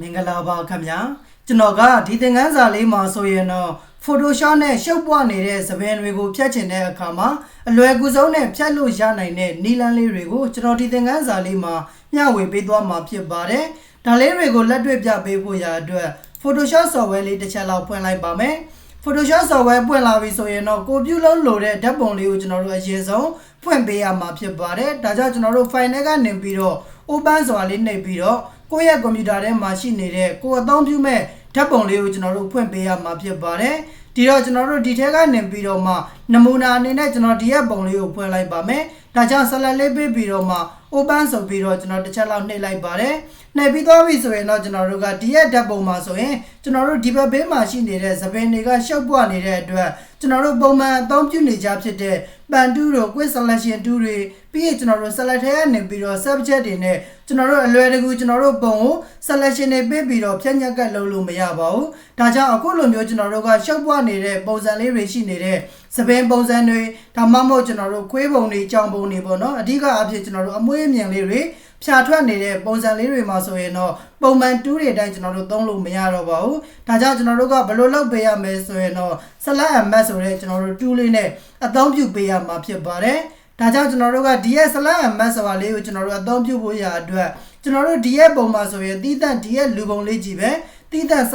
မင်္ဂလာပါခင်ဗျာကျွန်တော်ကဒီသင်ခန်းစာလေးမှာဆိုရင်တော့ Photoshop နဲ့ရှုပ်ပွားနေတဲ့သပင်တွေကိုဖြတ်ချင်တဲ့အခါမှာအလွယ်ကူဆုံးနဲ့ဖြတ်လို့ရနိုင်တဲ့နည်းလမ်းလေးတွေကိုကျွန်တော်ဒီသင်ခန်းစာလေးမှာမျှဝေပေးသွားမှာဖြစ်ပါတယ်ဒါလေးတွေကိုလက်တွေ့ပြပေးဖို့ရာအတွက် Photoshop software လေးတစ်ချက်လောက်ဖွင့်လိုက်ပါမယ် Photoshop software ပွင့်လာပြီဆိုရင်တော့ကိုပြုလုပ်လို့တဲ့ဓာတ်ပုံလေးကိုကျွန်တော်တို့အရင်ဆုံးဖွင့်ပေးရမှာဖြစ်ပါတယ်ဒါကြောင့်ကျွန်တော်တို့ file ထဲကနေပြီးတော့ open ဆိုတာလေးနှိပ်ပြီးတော့ ကိုယ့်ရဲ့ကွန်ပျူတာထဲမှာရှိနေတဲ့ကိုယ်အသုံးပြုမဲ့ဓာတ်ပုံလေးကိုကျွန်တော်တို့ဖွင့်ပေးရမှာဖြစ်ပါတယ်ဒီတော့ကျွန်တော်တို့ဒီထဲကနေပြီးတော့မှနမူနာအနေနဲ့ကျွန်တော်ဒီရဲ့ပုံလေးကိုဖွင့်လိုက်ပါမယ်ဒါကြောင့် select လေးပေးပြီးတော့မှ open ဆိုပြီးတော့ကျွန်တော်တစ်ချက်လောက်နှိပ်လိုက်ပါတယ်နှိပ်ပြီးသွားပြီဆိုရင်တော့ကျွန်တော်တို့ကဒီရဲ့ဓာတ်ပုံမှာဆိုရင်ကျွန်တော်တို့ဒီဘက်ဘေးမှာရှိနေတဲ့သပင်တွေကရှုပ်ပွားနေတဲ့အတွက်ကျွန်တော်တို့ပုံမှန်အသုံးပြုနေကြဖြစ်တဲ့ ပန်တူးတို့ quick selection တူးတွေပြီးရင်ကျွန်တော်တို့ select ထဲကနေပြီးတော့ subject တွေနဲ့ကျွန်တော်တို့အလွယ်တကူကျွန်တော်တို့ပုံကို selection တွေပေးပြီးတော့ဖြတ်ညက်ကလုပ်လို့မရပါဘူးဒါကြောင့်အခုလိုမျိုးကျွန်တော်တို့ကရှုပ်ပွားနေတဲ့ပုံစံလေးတွေရှိနေတဲ့သပင်ပုံစံတွေဒါမှမဟုတ်ကျွန်တော်တို့ခွေးပုံတွေကြောင်ပုံတွေပေါ့နော်အဓိကအဖြစ်ကျွန်တော်တို့အမွှေးအမြင်လေးတွေ ဖြာထွက်နေတဲ့ပုံစံလေးတွေမှာဆိုရင်တော့ပုံမှန်တူးတွေအတိုင်းကျွန်တော်တို့သုံးလို့မရတော့ပါဘူးဒါကြောင့်ကျွန်တော်တို့ကဘယ်လိုလုပ်ပေးရမလဲဆိုရင်တော့ select and match ဆိုတဲ့ကျွန်တော်တို့တူးလေးနဲ့အသုံးပြုပေးရမှာဖြစ်ပါတယ်ဒါကြောင့်ကျွန်တော်တို့ကဒီရဲ့ select and match ဆိုတာလေးကိုကျွန်တော်တို့အသုံးပြုဖို့ရအတွက်ကျွန်တော်တို့ဒီရဲ့ပုံမှာဆိုရင်တီးတန့်ဒီရဲ့လူပုံလေးကြီးပဲတီးတန့်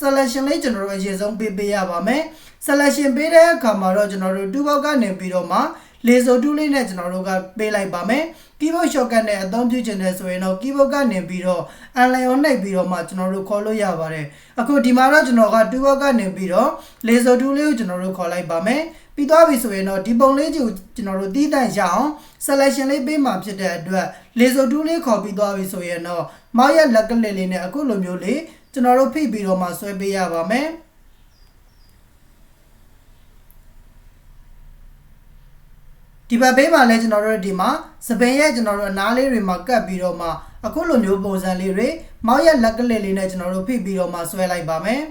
selection လေးကျွန်တော်တို့အရင်ဆုံးပေးပေးရပါမယ် selection ပေးတဲ့အခါမှာတော့ကျွန်တော်တို့တူပေါက်ကနေပြီးတော့မှလေဆိုတူးလေးနဲ့ကျွန်တော်တို့ကပေးလိုက်ပါမယ် keyboard shortcut နဲ့အသုံးပြုချင်တယ်ဆိုရင်တော့ keyboard ကနေပြီးတော့ align နှိပ်ပြီးတော့မှကျွန်တော်တို့ခေါ်လို့ရပါတယ်အခုဒီမှာတော့ကျွန်တော်ကတူပေါက်ကနေပြီးတော့လေဆိုတူးလေးကိုကျွန်တော်တို့ခေါ်လိုက်ပါမယ်ပြီးသွားပြီဆိုရင်တော့ဒီပုံလေးကြီးကိုကျွန်တော်တို့တီးတန့်ရအောင် selection လေးပေးမှဖြစ်တဲ့အတွက်လေဆိုတူးလေးခေါ်ပြီးသွားပြီဆိုရင်တော့မောက်ရဲ့လက်ကလေးလေးနဲ့အခုလိုမျိုးလေးကျွန်တော်တို့ဖိပြီးတော့မှဆွဲပေးရပါမယ် ဒီဘက်ဘေးမှာလည်းကျွန်တော်တို့ဒီမှာစပင်ရဲ့ကျွန်တော်တို့အနားလေးတွေမှာကတ်ပြီးတော့မှအခုလိုမျိုးပုံစံလေးတွေမောက်ရဲ့လက်ကလေးလေးနဲ့ကျွန်တော်တို့ဖိပြီးတော့မှဆွဲလိုက်ပါမယ်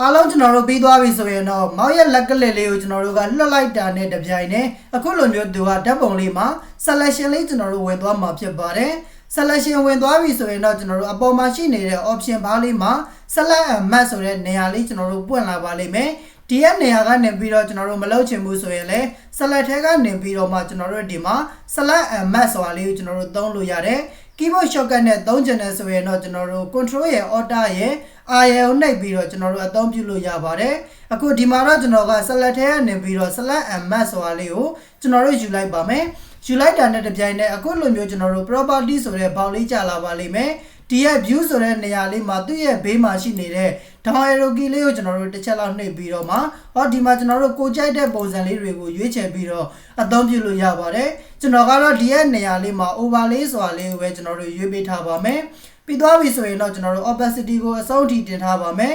အားလုံးကျွန်တော်တို့ပြီးသွားပြီဆိုရင်တော့မောက်ရဲ့လက်ကလေးလေးကိုကျွန်တော်တို့ကလွှတ်လိုက်တာနဲ့တပြိုင်နက်အခုလိုမျိုးသူကဓာတ်ပုံလေးမှာ selection လေးကျွန်တော်တို့ဝင်သွားမှာဖြစ်ပါတယ် selection ဝင်သွားပြီဆိုရင်တော့ကျွန်တော်တို့အပေါ်မှာရှိနေတဲ့ option bar လေးမှာ select and match ဆိုတဲ့နေရာလေးကျွန်တော်တို့ပွင့်လာပါလိမ့်မယ်ဒီရဲ့နေရာကနေပြီးတော့ကျွန်တော်တို့မလုပ်ချင်ဘူးဆိုရင်လည်း select ထဲကနေပြီးတော့မှကျွန်တော်တို့ဒီမှာ select and match ဆိုတာလေးကိုကျွန်တော်တို့သုံးလို့ရတယ် keyboard shortcut နဲ့သုံးချင်တယ်ဆိုရင်တော့ကျွန်တော်တို့ control ရဲ့ order ရဲ့ R ရဲ့ကိုနှိပ်ပြီးတော့ကျွန်တော်တို့အသုံးပြုလို့ရပါတယ်အခုဒီမှာတော့ကျွန်တော်က select ထဲကနေပြီးတော့ select and match ဆိုတာလေးကိုကျွန်တော်တို့ယူလိုက်ပါမယ် ယူလိုက်တာနဲ့တပြိုင်နက်အခုလိုမျိုးကျွန်တော်တို့ property ဆိုတဲ့ဘောင်လေးကြာလာပါလိမ့်မယ်ဒီရဲ့ view ဆိုတဲ့နေရာလေးမှာသူ့ရဲ့ဘေးမှာရှိနေတဲ့ down arrow key လေးကိုကျွန်တော်တို့တစ်ချက်လောက်နှိပ်ပြီးတော့မှဟောဒီမှာကျွန်တော်တို့ကိုကြိုက်တဲ့ပုံစံလေးတွေကိုရွေးချယ်ပြီးတော့အသုံးပြုလို့ရပါတယ်ကျွန်တော်ကတော့ဒီရဲ့နေရာလေးမှာ overlay ဆိုတာလေးကိုပဲကျွန်တော်တို့ရွေးပေးထားပါမယ်ပြီးသွားပြီဆိုရင်တော့ကျွန်တော်တို့ opacity ကိုအဆုံးထိတင်ထားပါမယ်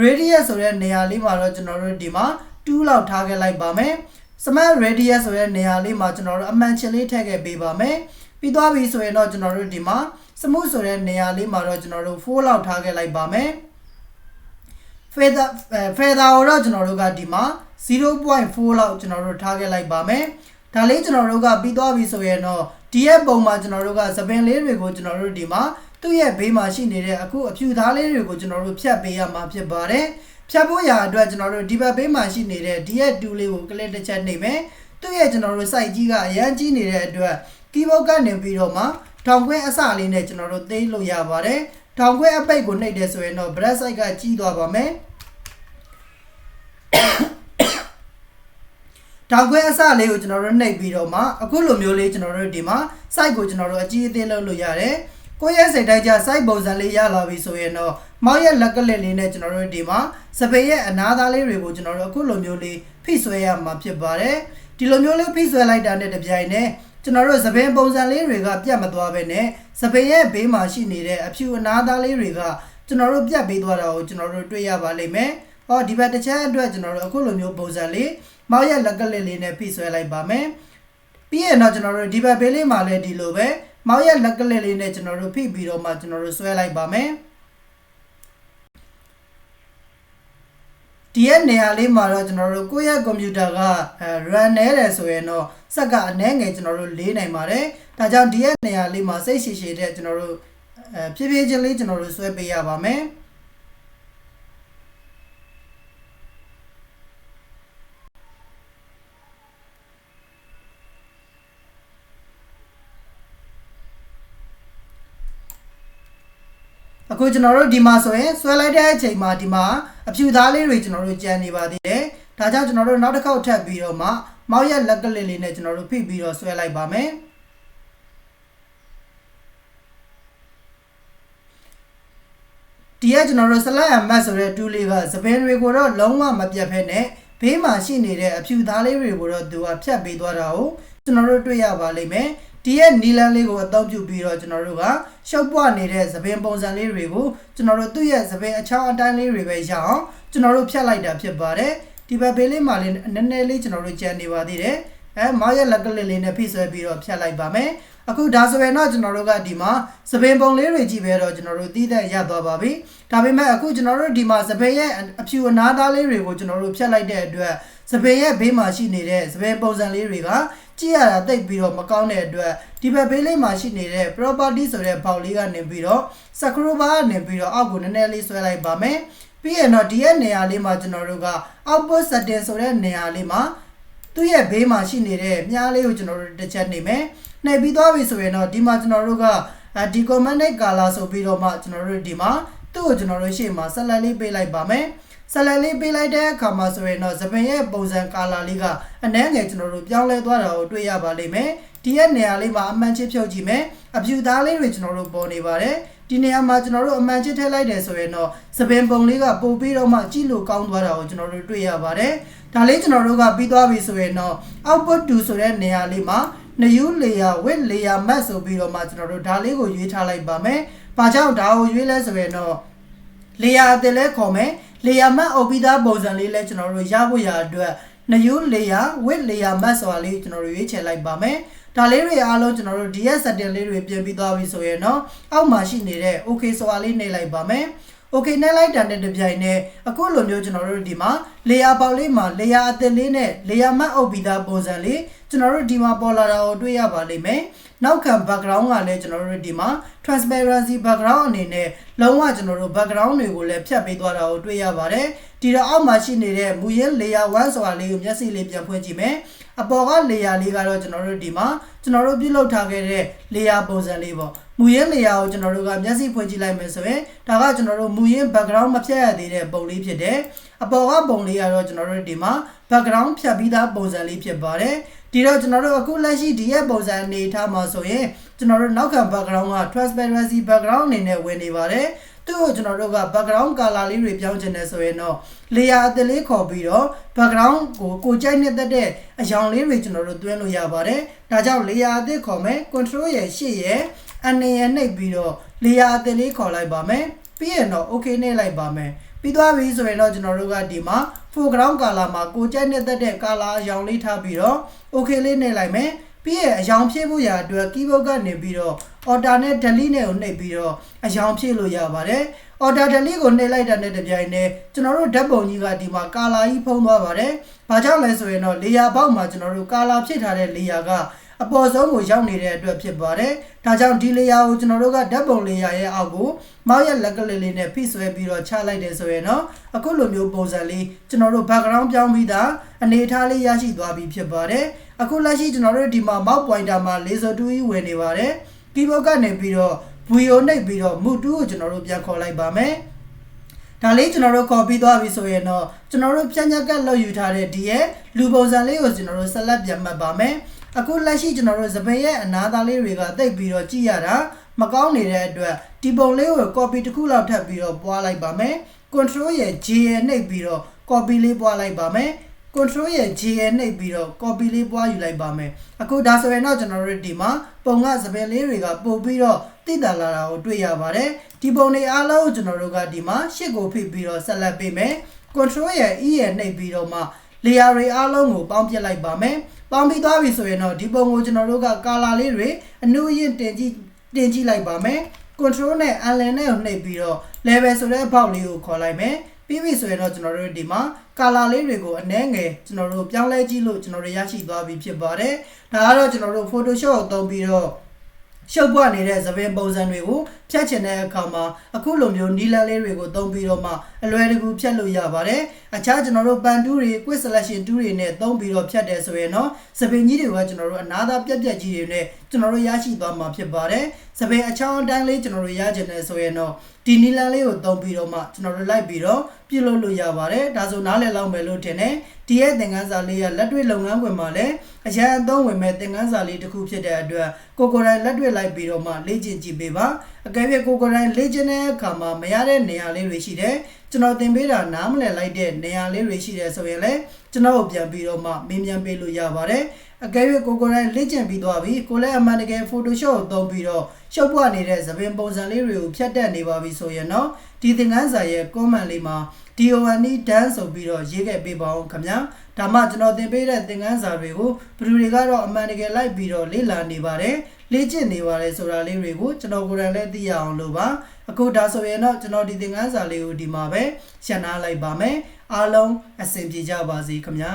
radius ဆိုတဲ့နေရာလေးမှာတော့ကျွန်တော်တို့ဒီမှာ2လောက်ထားခဲ့လိုက်ပါမယ် smart radius ဆိုတဲ့နေရာလေးမှာကျွန်တော်တို့အမှန်ချင်လေးထည့်ခဲ့ပေးပါမယ်ပြီးသွားပြီဆိုရင်တော့ကျွန်တော်တို့ဒီမှာ smooth ဆိုတဲ့နေရာလေးမှာတော့ကျွန်တော်တို့4လောက်ထားခဲ့လိုက်ပါမယ် feather feather ကိုတော့ကျွန်တော်တို့ကဒီမှာ0.4လောက်ကျွန်တော်တို့ထားခဲ့လိုက်ပါမယ်ဒါလေးကျွန်တော်တို့ကပြီးသွားပြီဆိုရင်တော့ဒီရဲ့ပုံမှာကျွန်တော်တို့ကသပင်လေးတွေကိုကျွန်တော်တို့ဒီမှာ သူ့ရဲ့ဘေးမှာရှိနေတဲ့အခုအဖြူသားလေးတွေကိုကျွန်တော်တို့ဖြတ်ပေးရမှာဖြစ်ပါတယ်ဖြတ်ဖို့ရာအတွက်ကျွန်တော်တို့ဒီဘက်ဘေးမှာရှိနေတဲ့ဒီရဲ့2လေးကိုကလစ်တစ်ချက်နှိပ်မယ်သူ့ရဲ့ကျွန်တော်တို့ site ကြီးကအရန်ကြီးနေတဲ့အတွက် keyboard ကနေပြီးတော့မှထောင်ခွဲအစလေးနဲ့ကျွန်တော်တို့သိလို့ရပါတယ်ထောင်ခွဲအပိတ်ကိုနှိပ်တယ်ဆိုရင်တော့ brush site ကကြီးသွားပါမယ်ထောင်ခွဲအစလေးကိုကျွန်တော်တို့နှိပ်ပြီးတော့မှအခုလိုမျိုးလေးကျွန်တော်တို့ဒီမှာ site ကိုကျွန်တော်တို့အကြီးအသေးလုပ်လို့ရတယ် ကိုယ့်ရဲ့စိတ်တိုင်းကျ site ပုံစံလေးရလာပြီဆိုရင်တော့မောက်ရဲ့လက်ကလက်လေးနဲ့ကျွန်တော်တို့ဒီမှာစပယ်ရဲ့အနာသားလေးတွေကိုကျွန်တော်တို့အခုလိုမျိုးလေးဖိဆွဲရမှာဖြစ်ပါတယ်ဒီလိုမျိုးလေးဖိဆွဲလိုက်တာနဲ့တပြိုင်နက်ကျွန်တော်တို့သပင်ပုံစံလေးတွေကပြတ်မသွားပဲနဲ့သပင်ရဲ့ဘေးမှာရှိနေတဲ့အဖြူအနာသားလေးတွေကကျွန်တော်တို့ပြတ်ပေးသွားတာကိုကျွန်တော်တို့တွေ့ရပါလိမ့်မယ်။ဟောဒီဘက်တစ်ချက်အတွက်ကျွန်တော်တို့အခုလိုမျိုးပုံစံလေးမောက်ရဲ့လက်ကလေးလေးနဲ့ဖိဆွဲလိုက်ပါမယ်။ပြီးရင်တော့ကျွန်တော်တို့ဒီဘက်ဘေးလေးမှာလည်းဒီလိုပဲ မောက်ရဲ့လက်ကလေးလေးနဲ့ကျွန်တော်တို့ဖိပြီးတော့မှကျွန်တော်တို့ဆွဲလိုက်ပါမယ်။ဒီဒီရဲ့နေရာလေးမှာတော့ကျွန်တော်တို့ကိုယ့်ရဲ့ကွန်ပျူတာကအဲ run နေတယ်ဆိုရင်တော့စက်ကအနည်းငယ်ကျွန်တော်တို့လေးနိုင်ပါတယ်ဒါကြောင့်ဒီရဲ့နေရာလေးမှာစိတ်ရှည်ရှည်တဲ့ကျွန်တော်တို့အဲဖြည်းဖြည်းချင်းလေးကျွန်တော်တို့ဆွဲပေးရပါမယ် အခုကျွန်တော်တို့ဒီမှာဆိုရင်ဆွဲလိုက်တဲ့အချိန်မှာဒီမှာအဖြူသားလေးတွေကျွန်တော်တို့ကြံနေပါသေးတယ်။ဒါကြောင့်ကျွန်တော်တို့နောက်တစ်ခေါက်ထပ်ပြီးတော့မှမောက်ရက်လက်ကလေးလေးနဲ့ကျွန်တော်တို့ဖိပြီးတော့ဆွဲလိုက်ပါမယ်။ဒီကကျွန်တော်တို့ select and match ဆိုတဲ့ tool လေးကသပင်တွေကိုတော့လုံးဝမပြတ်ဖက်နဲ့ဘေးမှာရှိနေတဲ့အဖြူသားလေးတွေကိုတော့သူကဖြတ်ပေးသွားတာကိုကျွန်တော်တို့တွေ့ရပါလိမ့်မယ်။ ဒီရဲ့နီလန်းလေးကိုအသုံးပြုပြီးတော့ကျွန်တော်တို့ကရှုပ်ပွနေတဲ့သပင်ပုံစံလေးတွေကိုကျွန်တော်တို့သူ့ရဲ့သပင်အချောင်းအတိုင်းလေးတွေပဲရအောင်ကျွန်တော်တို့ဖြတ်လိုက်တာဖြစ်ပါတယ်။ဒီဘက်ဘေးလေးမှာလည်းနည်းနည်းလေးကျွန်တော်တို့ကြံနေပါသေးတယ်။အဲမောင်ရဲ့လက်ကလေးလေးနဲ့ဖိဆွဲပြီးတော့ဖြတ်လိုက်ပါမယ်။အခုဒါဆိုရင်တော့ကျွန်တော်တို့ကဒီမှာသပင်ပုံလေးတွေကြည့်ပဲတော့ကျွန်တော်တို့တည်တဲ့ရသွားပါပြီ။ဒါပေမဲ့အခုကျွန်တော်တို့ဒီမှာသပင်ရဲ့အဖြူအနာသားလေးတွေကိုကျွန်တော်တို့ဖြတ်လိုက်တဲ့အတွက်သပင်ရဲ့ဘေးမှာရှိနေတဲ့သပင်ပုံစံလေးတွေက ကြည့်ရတာတိတ်ပြီးတော့မကောင်းတဲ့အတွက်ဒီဘက်ဘေးလေးမှာရှိနေတဲ့ property ဆိုတဲ့ဘောက်လေးကနေပြီးတော့ screw bar ကနေပြီးတော့အောက်ကိုနည်းနည်းလေးဆွဲလိုက်ပါမယ်ပြီးရင်တော့ဒီရဲ့နေရာလေးမှာကျွန်တော်တို့က output setting ဆိုတဲ့နေရာလေးမှာသူ့ရဲ့ဘေးမှာရှိနေတဲ့မြားလေးကိုကျွန်တော်တို့တစ်ချက်နေမယ်နှိပ်ပြီးသွားပြီဆိုရင်တော့ဒီမှာကျွန်တော်တို့ကဒီ command color ဆိုပြီးတော့မှကျွန်တော်တို့ဒီမှာသူ့ကိုကျွန်တော်တို့ရှေ့မှာဆက်လက်လေးပေးလိုက်ပါမယ် ဆက်လက်လေးပေးလိုက်တဲ့အခါမှာဆိုရင်တော့သပင်ရဲ့ပုံစံကာလာလေးကအနှဲငယ်ကျွန်တော်တို့ပြောင်းလဲသွားတာကိုတွေ့ရပါလိမ့်မယ်ဒီရဲ့နေရာလေးမှာအမှန်ချစ်ဖြုတ်ကြည့်မယ်အဖြူသားလေးတွေကျွန်တော်တို့ပေါ်နေပါတယ်ဒီနေရာမှာကျွန်တော်တို့အမှန်ချစ်ထည့်လိုက်တယ်ဆိုရင်တော့သပင်ပုံလေးကပို့ပြီးတော့မှကြည့်လို့ကောင်းသွားတာကိုကျွန်တော်တို့တွေ့ရပါတယ်ဒါလေးကျွန်တော်တို့ကပြီးသွားပြီဆိုရင်တော့ output 2ဆိုတဲ့နေရာလေးမှာ new layer with layer mask ဆိုပြီးတော့မှကျွန်တော်တို့ဒါလေးကိုရွေးထားလိုက်ပါမယ်။ဘာကြောင့်ဒါကိုရွေးလဲဆိုရင်တော့ layer အသစ်လဲခေါ်မယ်။ layer mask အုပ်ပြီးသားပုံစံလေးလဲကျွန်တော်တို့ရဖို့ရအတွက် new layer with layer mask ဆိုတာလေးကျွန်တော်တို့ရွေးချယ်လိုက်ပါမယ်။ဒါလေးတွေအားလုံးကျွန်တော်တို့ DS setting လေးတွေပြင်ပြီးသွားပြီဆိုရင်တော့အောက်မှာရှိနေတဲ့ okay ဆိုတာလေးနှိပ်လိုက်ပါမယ်။ okay နဲ့လိုက်တာနဲ့တပြိုင်နက်အခုလိုမျိုးကျွန်တော်တို့ဒီမှာ layer ပေါက်လေးမှာ layer အသစ်လေးနဲ့ layer မတ်အုပ်ပြီးသားပုံစံလေးကျွန်တော်တို့ဒီမှာပေါ်လာတာကိုတွေ့ရပါလိမ့်မယ်နောက်ခံ background ကလည်းကျွန်တော်တို့ဒီမှာ transparency background အနေနဲ့လုံးဝကျွန်တော်တို့ background တွေကိုလည်းဖြတ်ပေးသွားတာကိုတွေ့ရပါတယ် ဒီတော့အောက်မှာရှိနေတဲ့မူရင်း layer 1ဆိုတာလေးကိုမျက်စိလေးပြန်ဖွင့်ကြည့်မယ်အပေါ်က layer လေးကတော့ကျွန်တော်တို့ဒီမှာကျွန်တော်တို့ပြုလုပ်ထားခဲ့တဲ့ layer ပုံစံလေးပေါ့မူရင်း layer ကိုကျွန်တော်တို့ကမျက်စိဖွင့်ကြည့်လိုက်မယ်ဆိုရင်ဒါကကျွန်တော်တို့မူရင်း background မဖြတ်ရသေးတဲ့ပုံလေးဖြစ်တယ်အပေါ်ကပုံလေးကတော့ကျွန်တော်တို့ဒီမှာ background ဖြတ်ပြီးသားပုံစံလေးဖြစ်ပါတယ်ဒီတော့ကျွန်တော်တို့အခုလက်ရှိဒီရဲ့ပုံစံအနေထားမှာဆိုရင်ကျွန်တော်တို့နောက်ခံ background က transparency background အနေနဲ့ဝင်နေပါတယ် သူ့ကိုကျွန်တော်တို့က background color လေးတွေပြောင်းချင်တယ်ဆိုရင်တော့ layer အသစ်လေးခေါ်ပြီးတော့ background ကိုကိုကြိုက်နေတဲ့အရောင်လေးတွေကျွန်တော်တို့တွင်းလို့ရပါတယ်ဒါကြောင့် layer အသစ်ခေါ်မယ် control ရဲ့ရှေ့ရဲ့အနေရနှိပ်ပြီးတော့ layer အသစ်လေးခေါ်လိုက်ပါမယ်ပြီးရင်တော့ okay နှိပ်လိုက်ပါမယ်ပြီးသွားပြီဆိုရင်တော့ကျွန်တော်တို့ကဒီမှာ foreground color မှာကိုကြိုက်နေတတ်တဲ့ color အရောင်လေးထားပြီးတော့ okay လေးနှိပ်လိုက်မယ်ပြီးရင်အယောင်ဖြည့်ဖို့ရာအတွက် keyboard ကနေပြီးတော့ order နဲ့ delete နဲ့ကိုနှိပ်ပြီးတော့အယောင်ဖြည့်လို့ရပါတယ် order delete ကိုနှိပ်လိုက်တာနဲ့တပြိုင်တည်းကျွန်တော်တို့ဓာတ်ပုံကြီးကဒီမှာ color ကြီးဖုံးသွားပါတယ်။ဘာကြောင့်လဲဆိုရင်တော့ layer ဘောက်မှာကျွန်တော်တို့ color ဖြည့်ထားတဲ့ layer ကအပေါ်ဆုံးကိုရောက်နေတဲ့အတွက်ဖြစ်ပါတယ်။ဒါကြောင့်ဒီ layer ကိုကျွန်တော်တို့ကဓာတ်ပုံ layer ရဲ့အောက်ကိုမောက်ရဲ့လက်ကလေးလေးနဲ့ဖိဆွဲပြီးတော့ချလိုက်တယ်ဆိုရင်တော့အခုလိုမျိုးပုံစံလေးကျွန်တော်တို့ background ပြောင်းပြီးသားအနေအထားလေးရရှိသွားပြီဖြစ်ပါတယ်။အခုလက်ရှိကျွန်တော်တို့ဒီမှာ mouse pointer မှာ laser tool ကြီးဝင်နေပါတယ်။ keyboard ကနေပြီးတော့ video နှိပ်ပြီးတော့ move tool ကိုကျွန်တော်တို့ပြန်ခေါ်လိုက်ပါမယ်။ဒါလေးကျွန်တော်တို့ copy သွားပြီဆိုရင်တော့ကျွန်တော်တို့ပြန်ညက်ကလောက်ယူထားတဲ့ဒီရဲ့လူပုံစံလေးကိုကျွန်တော်တို့ select ပြန်မှတ်ပါမယ်။အခုလက်ရှိကျွန်တော်တို့စပယ်ရဲ့အနာသားလေးတွေကတိတ်ပြီးတော့ကြည့်ရတာမကောင်းနေတဲ့အတွက်ဒီပုံလေးကို copy တစ်ခုလောက်ထပ်ပြီးတော့ပွားလိုက်ပါမယ်။ control ရဲ့ J ရဲ့နှိပ်ပြီးတော့ copy လေးပွားလိုက်ပါမယ်။ control ရဲ့ J ရဲ့နှိပ်ပြီးတော့ copy လေးပွားယူလိုက်ပါမယ်အခုဒါဆိုရင်တော့ကျွန်တော်တို့ဒီမှာပုံကစပယ်လေးတွေကပို့ပြီးတော့တည်တလာတာကိုတွေ့ရပါတယ်ဒီပုံတွေအားလုံးကိုကျွန်တော်တို့ကဒီမှာရှစ်ကိုဖိပြီးတော့ဆက်လက်ပေးမယ် control ရဲ့ E ရဲ့နှိပ်ပြီးတော့မှ layer တွေအားလုံးကိုပေါင်းပြလိုက်ပါမယ်ပေါင်းပြီးသွားပြီဆိုရင်တော့ဒီပုံကိုကျွန်တော်တို့က color လေးတွေအနုရင်တင်ကြည့်တင်ကြည့်လိုက်ပါမယ် control နဲ့ align နဲ့ကိုနှိပ်ပြီးတော့ level ဆိုတဲ့ဘောက်လေးကိုခေါ်လိုက်မယ် ပြီးပြီဆိုရင်တော့ကျွန်တော်တို့ဒီမှာကာလာလေးတွေကိုအနှဲငယ်ကျွန်တော်တို့ပြောင်းလဲကြည့်လို့ကျွန်တော်တို့ရရှိသွားပြီဖြစ်ပါတယ်ဒါကတော့ကျွန်တော်တို့ Photoshop ကိုသုံးပြီးတော့ရှုပ်ပွားနေတဲ့သပင်ပုံစံတွေကိုဖြတ်ချင်တဲ့အခါမှာအခုလိုမျိုးနီလန်းလေးတွေကိုသုံးပြီးတော့မှအလွယ်တကူဖြတ်လို့ရပါတယ်အခြားကျွန်တော်တို့ပန်တူးတွေ quick selection တူးတွေနဲ့သုံးပြီးတော့ဖြတ်တယ်ဆိုရင်တော့သပင်ကြီးတွေကကျွန်တော်တို့အနာသာပြက်ပြက်ကြီးတွေနဲ့ကျွန်တော်တို့ရရှိသွားမှာဖြစ်ပါတယ်သပင်အချောင်းအတိုင်းလေးကျွန်တော်တို့ရချင်တယ်ဆိုရင်တော့ဒီနီလန်းလေးကိုသုံးပြီးတော့မှကျွန်တော်တို့လိုက်ပြီးတော့ပြုလုပ်လို့ရပါတယ်ဒါဆိုနားလည်လောက်မယ်လို့ထင်တယ်ဒီရဲ့သင်ခန်းစာလေးကလက်တွေ့လုပ်ငန်းခွင်မှာလည်းအရန်အသုံးဝင်မဲ့သင်ခန်းစာလေးတစ်ခုဖြစ်တဲ့အတွက်ကိုကိုယ်တိုင်လက်တွေ့လိုက်ပြီးတော့မှလေ့ကျင့်ကြည့်ပေးပါအကယ်၍ကိုကိုယ်တိုင်လေ့ကျင့်တဲ့အခါမှာမရတဲ့နေရာလေးတွေရှိတယ်ကျွန်တော်သင်ပေးတာနားမလည်လိုက်တဲ့နေရာလေးတွေရှိတယ်ဆိုရင်လည်းကျွန်တော်ကိုပြန်ပြီးတော့မှမေးမြန်းပေးလို့ရပါတယ်အကယ်၍ကိုကိုယ်တိုင်လေ့ကျင့်ပြီးသွားပြီကိုလည်းအမှန်တကယ် Photoshop ကိုသုံးပြီးတော့ရှုပ်ပွားနေတဲ့သပင်ပုံစံလေးတွေကိုဖြတ်တက်နေပါပြီဆိုရင်တော့ဒီသင်ခန်းစာရဲ့ comment လေးမှာ DONE dance ဆိုပြီးတော့ရေးခဲ့ပေးပါအောင်ခင်ဗျာဒါမှကျွန်တော်သင်ပေးတဲ့သင်ခန်းစာတွေကိုဘယ်သူတွေကတော့အမှန်တကယ်လိုက်ပြီးတော့လေ့လာနေပါတယ်လေ့ကျင့်နေပါတယ်ဆိုတာလေးတွေကိုကျွန်တော်ကိုယ်တိုင်လည်းသိရအောင်လို့ပါအခုဒါဆိုရင်တော့ကျွန်တော်ဒီသင်ခန်းစာလေးကိုဒီမှာပဲရှင်းနာလိုက်ပါမယ်အားလုံးအဆင်ပြေကြပါစေခင်ဗျာ